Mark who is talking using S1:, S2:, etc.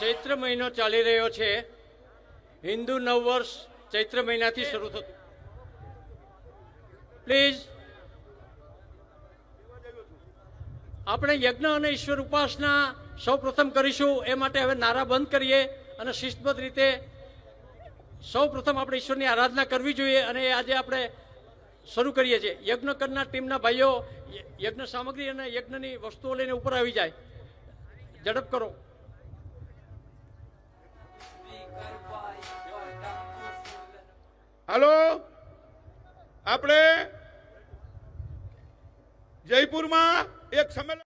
S1: ચૈત્ર મહિનો ચાલી રહ્યો છે. હિન્દુ નવ વર્ષ ચૈત્ર મહિનાથી શરૂ થતું. પ્લીઝ આપણે યજ્ઞ અને ઈશ્વર ઉપાસના સૌ પ્રથમ કરીશું. એ માટે હવે નારા બંધ કરીએ અને શિસ્તબદ્ધ રીતે સૌ પ્રથમ આપણે ઈશ્વરની આરાધના કરવી જોઈએ અને એ આજે આપણે શરૂ કરીએ છીએ. યજ્ઞ કરનાર ટીમના ભાઈઓ યજ્ઞ સામગ્રી અને યજ્ઞની વસ્તુઓ લઈને ઉપર આવી જાય. ઝડપ કરો.
S2: હાલો? આપણે જયપુરમાં એક સંમેલન